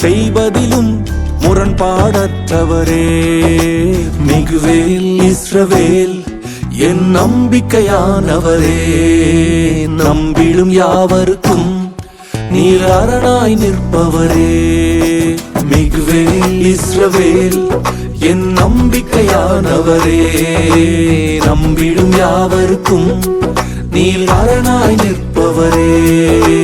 செய்வதிலும் முரண்பாடற்றவரே. மிகுவேல் இஸ்ரவேல் என் நம்பிக்கையானவரே. நம்பிடும் யாவருக்கும் நீர் அரணாய் நிற்பவரே. மிகுவேல் இஸ்ரவேல் என் நம்பிக்கையானவரே. நம்பிடும் யாவருக்கும் நீர் அரணாய் நிற்பவரே.